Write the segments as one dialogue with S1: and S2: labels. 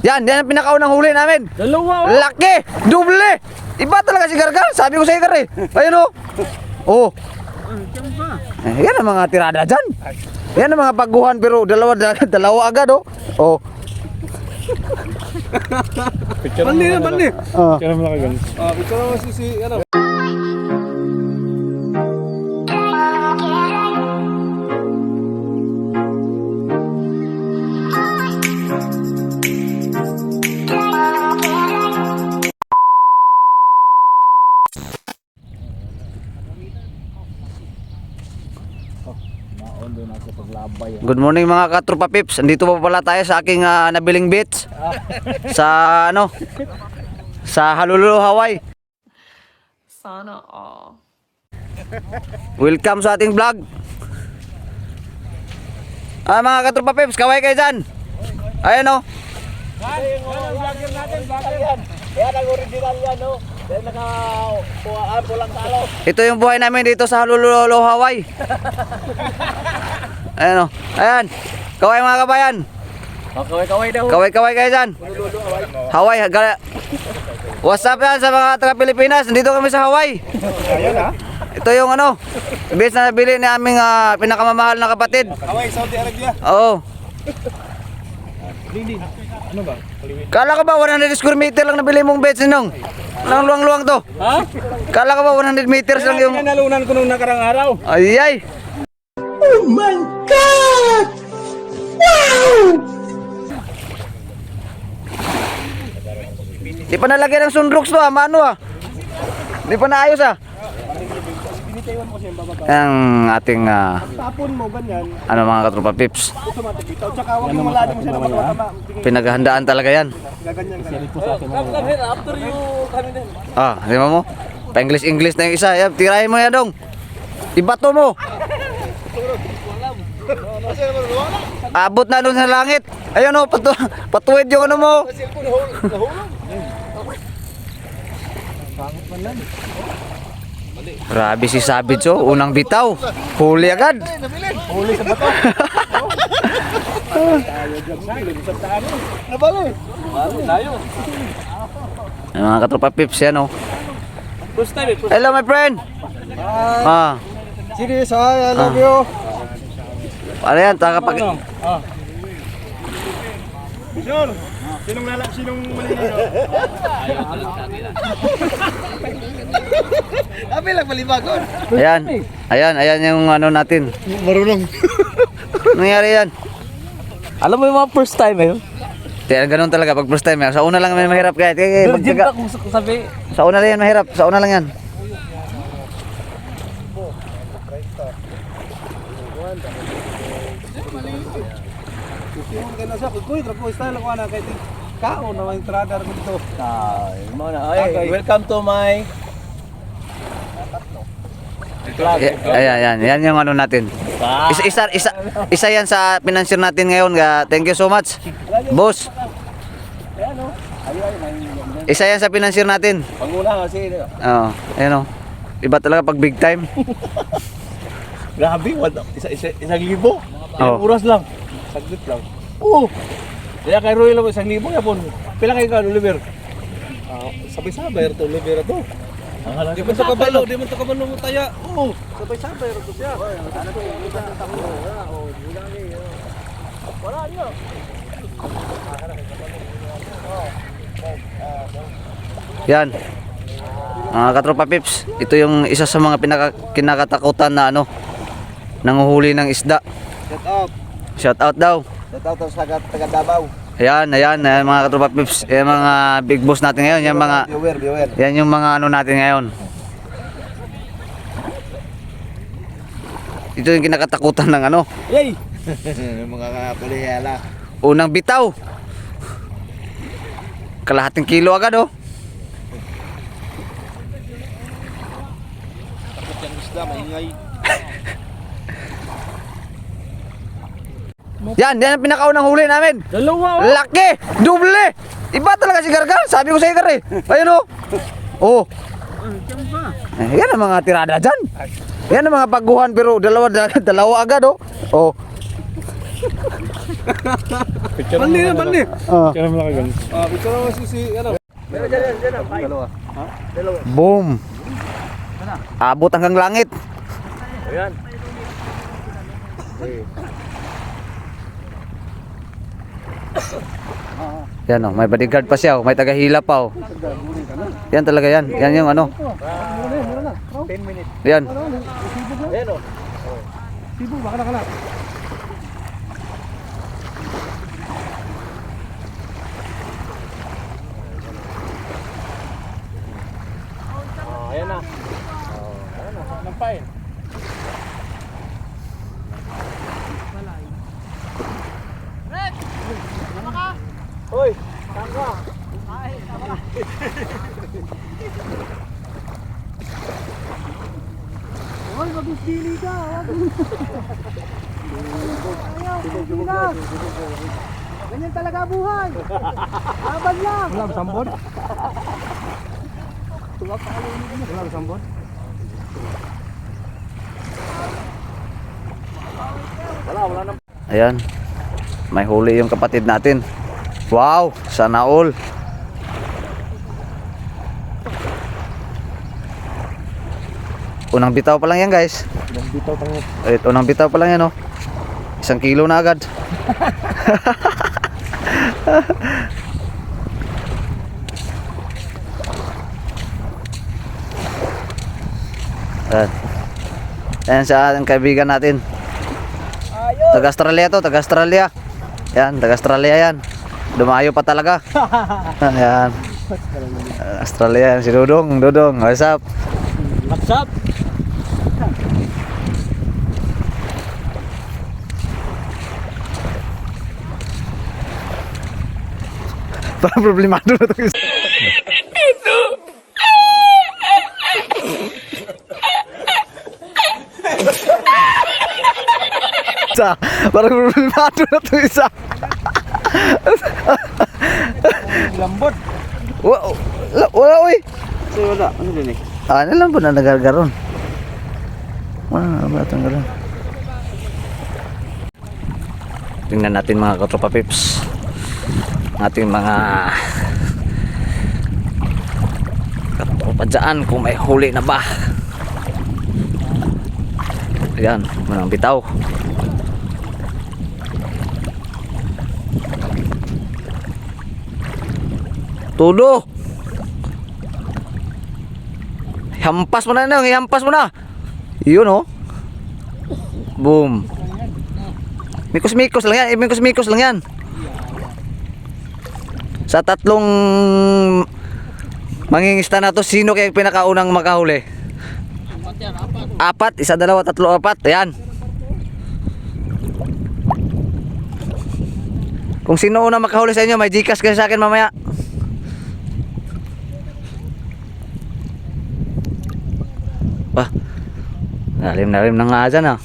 S1: Yan, yan ang pinakaunang huli namin.
S2: Dalawa oh.
S1: Laki! Doble! Iba talaga si Gargar. Sabi ko sa Gar eh. Ayun oh. Oh. Eh, yan ang mga tirada dyan. Yan ang mga baguhan pero dalawa dalawa agad oh. Oh.
S2: Bandi na, bandi.
S1: Ah.
S2: Kaya mo lang Ah, picture mo si si ano.
S1: Good morning mga katropa pips. Andito pa pala tayo sa aking ah, nabiling beach. sa ano? Sa Halulu, Hawaii.
S3: Sana all.
S1: Welcome sa ating vlog. Ah mga katropa pips, kaway kayo dyan. Ayan oh.
S2: Yan ang original yan, no? Dahil nakakuhaan po lang talo.
S1: Ito yung buhay namin dito sa Halulu, Hawaii. Ayan oh. Ayan. Kaway mga kabayan.
S2: Kaway-kaway daw.
S1: Kaway-kaway kayo dyan. Hawaii. Gala. What's up yan sa mga taga Pilipinas? Nandito kami sa Hawaii.
S2: Ayun ha.
S1: Ito yung ano, base na nabili ni aming ah, pinakamamahal na kapatid.
S2: Kaway, Saudi Arabia.
S1: Oo.
S2: Lindi. Ano ba?
S1: Kala ko ba 100 square meter lang nabili mong beds ninong? Nang luwang-luwang to.
S2: Ha?
S1: Kala ko ba 100 meters lang yung...
S2: Kaya nalunan ko nung nakarang araw.
S1: Ay ay. Oh my God! Wow! Di pa nalagyan ng sunrooks to ah, mano ah. Di pa naayos ah.
S2: Pinitaywan ko siya yung bababa.
S1: Ang ating ah,
S2: Tapon mo, ganyan.
S1: ano mga katropa pips.
S2: Automatic. Tsaka mo siya matama.
S1: Pinaghahandaan talaga yan.
S2: Gaganyan. Sirit po sa akin. After you kami din.
S1: Ah, di mo? Pa-English English na yung isa. Yan, tirahin mo yan dong. Ibato mo. Abot na doon sa langit. Ayun oh, patu patuwid yung ano mo.
S2: Cellphone nahulog.
S1: Grabe si Sabit oh, unang bitaw. Huli agad.
S2: Huli sa bato.
S1: Ay, mga katropa pips yan oh.
S2: First time eh. First
S1: Hello my friend. Ah,
S2: Serious I love
S1: Ah.
S2: you.
S1: ano yan, takapag...
S2: Ah. Sure. Sinong lala, sinong malilino? Abi lang malibagon.
S1: Ayan, ayan, ayan yung ano natin.
S2: Marunong.
S1: Nangyari yan.
S2: Alam mo yung mga first time eh.
S1: Kaya ganun talaga pag first time. eh. Sa una lang may mahirap kahit. Kaya, kaya,
S2: kung sabi.
S1: Sa una lang yan mahirap. Sa una lang yan.
S2: Sa kuy, trapo style ko na kay kao na yung trader ko dito. Ay, mo na. Ay, welcome to my vlog.
S1: Ayan, ayan. Yan yung ano natin. Isa, isa, isa, isa yan sa financier natin ngayon. Thank you so much. Boss.
S2: Oh.
S1: Isa yan sa financier natin.
S2: Panguna kasi
S1: Oo. Ayan o. Iba talaga pag big time.
S2: Grabe, isa, isa, isang libo. Ilang oras lang. Saglit lang. Oo. Kaya kay Roy lang isang libo yapon. Pila kayo ka, Oliver? Ah, sabay-sabay ito, Oliver ito. Ang halang. Di mo to kabalo, di mo to kabalo mo taya. Oo. Sabay-sabay ito siya. Ano ko, Wala niyo.
S1: Yan. Mga katropa pips. Ito yung isa sa mga pinaka, kinakatakutan na ano. Nanguhuli ng isda.
S2: Shut up.
S1: Shout out daw.
S2: Shut out sa taga Davao.
S1: Ayan, ayan, ayan mga katropa pips. Ayan mga big boss natin ngayon. Yan mga,
S2: Viewer, viewer.
S1: yan yung mga ano natin ngayon. Ito yung kinakatakutan ng ano.
S2: Yay! Mga kapalihela.
S1: Unang bitaw. Kalahating kilo agad oh.
S2: Takot yung isda, maingay.
S1: Yan, yan ang pinakaunang huli namin.
S2: Dalawa
S1: Laki! Doble! Iba talaga si Gargar. Sabi ko sa Gar eh. Ayun oh. Oh. Eh, yan ang mga tirada dyan. Yan ang mga baguhan pero dalawa dalawa agad oh. Oh.
S2: Picture Bali na, bali.
S1: Oh.
S2: Picture mo lang kayo. Ah, picture mo si si ano. Dalawa. Ha? Dalawa.
S1: Boom. Abot hanggang langit.
S2: Ayan.
S1: Yan oh, may bodyguard pa siya oh, may tagahila pa oh. Yan talaga yan. Yan yung ano.
S2: 10 minutes.
S1: Yan.
S2: Ayan o.
S4: Sibo, baka na ka na.
S2: Oh, ayan na. Oh, ayan na. Ng file. Hoy, saan ka?
S4: Hoy, mag-dili ka. Ayaw, dili ka. Ganyan talaga buhay. Laban lang. Wala sambon? Wala ba sambon?
S2: Wala, wala na.
S1: Ayan. May huli yung kapatid natin. Wow, sana all. Unang bitaw pa lang yan guys.
S2: Bitaw tayo.
S1: Eh, unang bitaw pa lang yan oh. Isang kilo na agad. Ayan. Ayan sa ating kaibigan natin. Taga Australia to, taga Australia. Yan, taga Australia yan. Dumayo pa talaga. Ayan. Australia yan, si Dudong, Dudong, what's up?
S2: What's up?
S1: Parang problemado na to. isa. Parang problemado na to isa.
S2: Lambot.
S1: Wa, wala, wala, uy.
S2: So, wala. Ano din eh?
S1: Ah, ano lang po na nagargaron? Wala, wala itong garon. Tingnan natin mga katropa pips. Ating mga katropa dyan kung may huli na ba. Ayan, manang bitaw. Tudo! Hampas mo na nang, hampas mo na. Yun oh. Boom. Mikos-mikos lang yan, eh, mikos-mikos lang yan. Sa tatlong mangingista na to, sino kaya pinakaunang makahuli? Apat, isa, dalawa, tatlo, apat. Ayan. Kung sino una makahuli sa inyo, may Gcash kayo sa akin mamaya. Wah. Lalim na rin na nga dyan ah.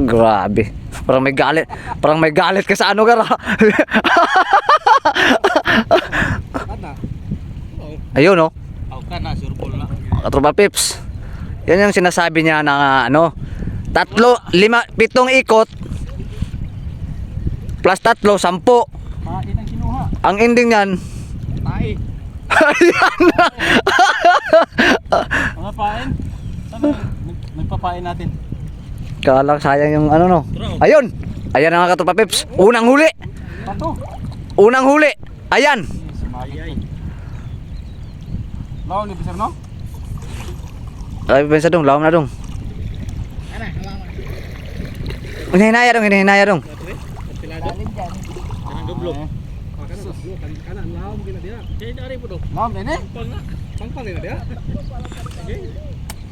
S1: Grabe. Parang may galit. Parang may galit ka sa ano ka Ayun
S2: na.
S1: Katropa Pips. Yan yung sinasabi niya na ano. Tatlo, lima, pitong ikot. Plus tatlo, sampo.
S4: Ang
S1: ending niyan.
S4: Tae.
S1: Ayan na.
S4: Mga pain. Nagpapain natin.
S1: Kalang sayang yung ano no. Ayun. Ayan na nga katropa Pips. Unang huli. Unang huli. Ayan.
S4: Lawang ni Bisar no?
S1: Ay, pensa dong, lawam na dong. Hinahinaya dong, hinahinaya dong.
S4: Kanang dublog.
S2: Kanan, lahom gina dia.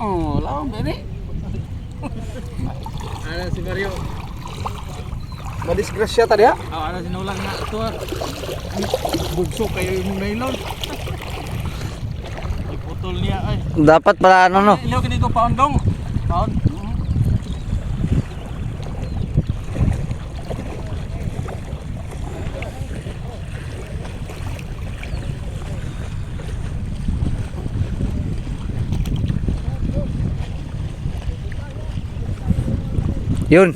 S4: Oh, lawang din eh.
S2: Ano si Mario? Madisgrasya tadi ha?
S4: Oh, ano sinulang na ito ah. Bugso kayo yung nylon. Iputol niya ay.
S1: Dapat para ano no.
S4: Ilaw kini ko pound dong. Pound.
S1: Yun.